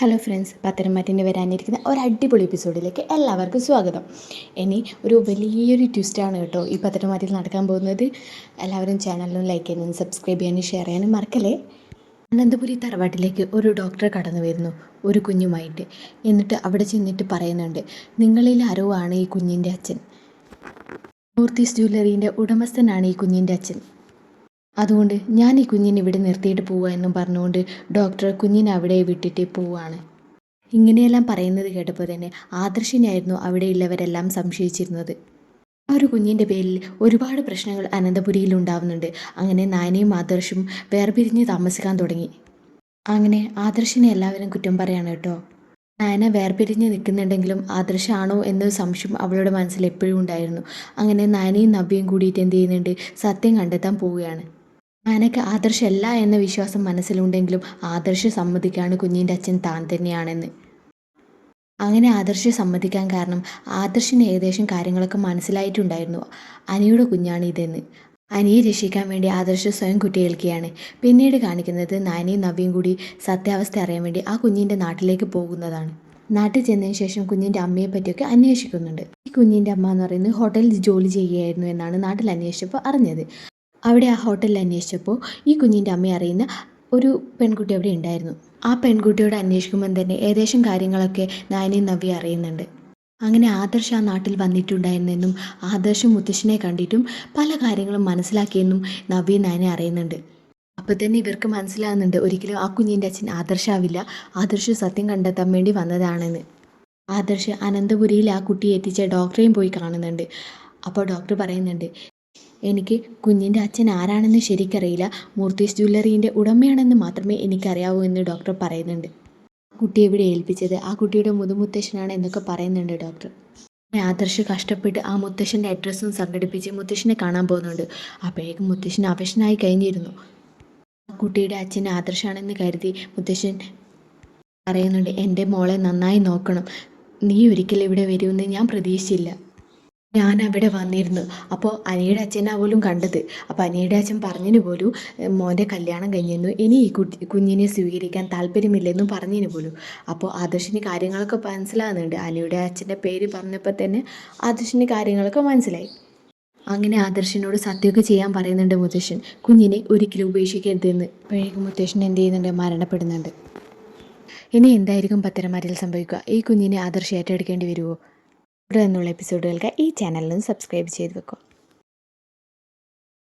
Hello friends പത്തനംമാറ്റിന്റെ വരാനിരിക്കുന്ന ഒരു അടിപൊളി എപ്പിസോഡിലേക്ക് എല്ലാവർക്കും സ്വാഗതം. ഇനി ഒരു വലിയൊരു ട്വിസ്റ്റാണ് കേട്ടോ ഈ പത്തനംമാറ്റിൽ നടക്കാൻ പോകുന്നത്. എല്ലാവരും ചാനലിലും ലൈക്ക് ചെയ്യാനും സബ്സ്ക്രൈബ് ചെയ്യാനും ഷെയർ ചെയ്യാനും മറക്കല്ലേ? അനന്തപുരി തറവാട്ടിലേക്ക് ഒരു ഡോക്ടർ കടന്നു വരുന്നു ഒരു കുഞ്ഞുമായിട്ട്. എന്നിട്ട് അവിടെ ചെന്നിട്ട് പറയുന്നുണ്ട് നിങ്ങളിൽ ആരോ ആണ് ഈ കുഞ്ഞിന്റെ അച്ഛൻ? മൂർത്തീസ് ജ്വല്ലറീന്റെ ഉടമസ്ഥനാണ് ഈ കുഞ്ഞിന്റെ അച്ഛൻ. അതുകൊണ്ട് ഞാൻ ഈ കുഞ്ഞിനെ ഇവിടെ നിർത്തിയിട്ട് പോവുക എന്നും പറഞ്ഞുകൊണ്ട് ഡോക്ടർ കുഞ്ഞിനെ അവിടെ വിട്ടിട്ട് പോവുകയാണ് ഇങ്ങനെയെല്ലാം പറയുന്നത് കേട്ടപ്പോൾ തന്നെ ആദർശിനായിരുന്നു അവിടെയുള്ളവരെല്ലാം സംശയിച്ചിരുന്നത്. ആ ഒരു കുഞ്ഞിന്റെ പേരിൽ ഒരുപാട് പ്രശ്നങ്ങൾ അനന്തപുരിയിൽ ഉണ്ടാവുന്നുണ്ട്. അങ്ങനെ നാനയും ആദർശും വേർപിരിഞ്ഞ് താമസിക്കാൻ തുടങ്ങി. അങ്ങനെ ആദർശിനെ എല്ലാവരും കുറ്റം പറയാണ് കേട്ടോ. നയന വേർപിരിഞ്ഞ് നിൽക്കുന്നുണ്ടെങ്കിലും ആദർശാണോ എന്ന സംശയം അവളുടെ മനസ്സിൽ എപ്പോഴും ഉണ്ടായിരുന്നു. അങ്ങനെ നയനയും നവ്യയും കൂടിയിട്ട് എന്ത് ചെയ്യുന്നുണ്ട്? സത്യം കണ്ടെത്താൻ പോവുകയാണ്. നയനയ്ക്ക് ആദർശമല്ല എന്ന വിശ്വാസം മനസ്സിലുണ്ടെങ്കിലും ആദർശ സമ്മതിക്കാണ് കുഞ്ഞിന്റെ അച്ഛൻ താൻ തന്നെയാണെന്ന്. അങ്ങനെ ആദർശ സമ്മതിക്കാൻ കാരണം ആദർശിന് ഏകദേശം കാര്യങ്ങളൊക്കെ മനസ്സിലായിട്ടുണ്ടായിരുന്നു. അനിയുടെ കുഞ്ഞാണ് ഇതെന്ന് അനിയെ രക്ഷിക്കാൻ വേണ്ടി ആദർശ സ്വയം കുട്ടിയേൽക്കുകയാണ്. പിന്നീട് കാണിക്കുന്നത് നാനിയും നവ്യയും കൂടി സത്യാവസ്ഥ അറിയാൻ വേണ്ടി ആ കുഞ്ഞിന്റെ നാട്ടിലേക്ക് പോകുന്നതാണ്. നാട്ടിൽ ചെന്നതിന് ശേഷം കുഞ്ഞിന്റെ അമ്മയെ പറ്റിയൊക്കെ അന്വേഷിക്കുന്നുണ്ട്. ഈ കുഞ്ഞിന്റെ അമ്മ എന്ന് പറയുന്നത് ഹോട്ടലിൽ ജോലി ചെയ്യുകയായിരുന്നു എന്നാണ് നാട്ടിൽ അന്വേഷിച്ചപ്പോൾ അറിഞ്ഞത്. അവിടെ ആ ഹോട്ടലിൽ അന്വേഷിച്ചപ്പോൾ ഈ കുഞ്ഞിന്റെ അമ്മയെ അറിയുന്ന ഒരു പെൺകുട്ടി അവിടെ ഉണ്ടായിരുന്നു. ആ പെൺകുട്ടിയോട് അന്വേഷിക്കുമ്പോൾ തന്നെ ഏകദേശം കാര്യങ്ങളൊക്കെ നായനയും നവ്യ അറിയുന്നുണ്ട്. അങ്ങനെ ആദർശ് ആ നാട്ടിൽ വന്നിട്ടുണ്ടായിരുന്നെന്നും ആദർശ് മുത്തശ്ശനെ കണ്ടിട്ടും പല കാര്യങ്ങളും മനസ്സിലാക്കിയെന്നും നവ്യ നായനെ അറിയുന്നുണ്ട്. അപ്പോൾ തന്നെ ഇവർക്ക് മനസ്സിലാകുന്നുണ്ട് ഒരിക്കലും ആ കുഞ്ഞിന്റെ അച്ഛൻ ആദർശാവില്ല ആദർശ് സത്യം കണ്ടെത്താൻ വേണ്ടി വന്നതാണെന്ന്. ആദർശ് അനന്തപുരിയിൽ ആ കുട്ടിയെ എത്തിച്ച ഡോക്ടറെയും പോയി കാണുന്നുണ്ട്. അപ്പോൾ ഡോക്ടർ പറയുന്നുണ്ട് എനിക്ക് കുഞ്ഞിന്റെ അച്ഛൻ ആരാണെന്ന് ശരിക്കറിയില്ല. മൂർത്തീസ് ജ്വല്ലറീന്റെ ഉടമയാണെന്ന് മാത്രമേ എനിക്കറിയാവൂ എന്ന് ഡോക്ടർ പറയുന്നുണ്ട്. കുട്ടി എവിടെ ഏൽപ്പിച്ചത്? ആ കുട്ടിയുടെ മുതുമുത്തശ്ശനാണ് എന്നൊക്കെ പറയുന്നുണ്ട് ഡോക്ടർ. ആദർശ് കഷ്ടപ്പെട്ട് ആ മുത്തശ്ശന്റെ അഡ്രസ്സും സംഘടിപ്പിച്ച് മുത്തശ്ശനെ കാണാൻ പോകുന്നുണ്ട്. അപ്പോഴേക്കും മുത്തശ്ശൻ അവശനായി കഴിഞ്ഞിരുന്നു. ആ കുട്ടിയുടെ അച്ഛൻ ആദർശാണെന്ന് കരുതി മുത്തശ്ശൻ പറയുന്നുണ്ട് എന്റെ മോളെ നന്നായി നോക്കണം. നീ ഒരിക്കലും ഇവിടെ വരുമെന്ന് ഞാൻ പ്രതീക്ഷിച്ചില്ല. ഞാൻ അവിടെ വന്നിരുന്നു. അപ്പോൾ അനിയുടെ അച്ഛനാ പോലും കണ്ടത്. അപ്പോൾ അനിയുടെ അച്ഛൻ പറഞ്ഞതിന് പോലും മോന്റെ കല്യാണം കഴിഞ്ഞിരുന്നു. ഇനി ഈ കുട്ടി കുഞ്ഞിനെ സ്വീകരിക്കാൻ താല്പര്യമില്ലെന്നും പറഞ്ഞതിന് പോലും. അപ്പോൾ ആദർശിന് കാര്യങ്ങളൊക്കെ മനസ്സിലാകുന്നുണ്ട്. അനിയുടെ അച്ഛന്റെ പേര് പറഞ്ഞപ്പോൾ തന്നെ ആദർശിന് കാര്യങ്ങളൊക്കെ മനസ്സിലായി. അങ്ങനെ ആദർശിനോട് സത്യമൊക്കെ ചെയ്യാൻ പറയുന്നുണ്ട് മുത്തശ്ശൻ. കുഞ്ഞിനെ ഒരിക്കലും ഉപേക്ഷിക്കരുതെന്ന്. അപ്പോഴേക്കും മുത്തശ്ശൻ എന്ത് ചെയ്യുന്നുണ്ട്? മരണപ്പെടുന്നുണ്ട്. ഇനി എന്തായിരിക്കും പത്തരമാരിൽ സംഭവിക്കുക? ഈ കുഞ്ഞിനെ ആദർശം ഏറ്റെടുക്കേണ്ടി വരുമോ തുടർന്നുള്ള എപ്പിസോഡുകൾക്ക് ഈ ചാനലിലും സബ്സ്ക്രൈബ് ചെയ്ത് വെക്കുക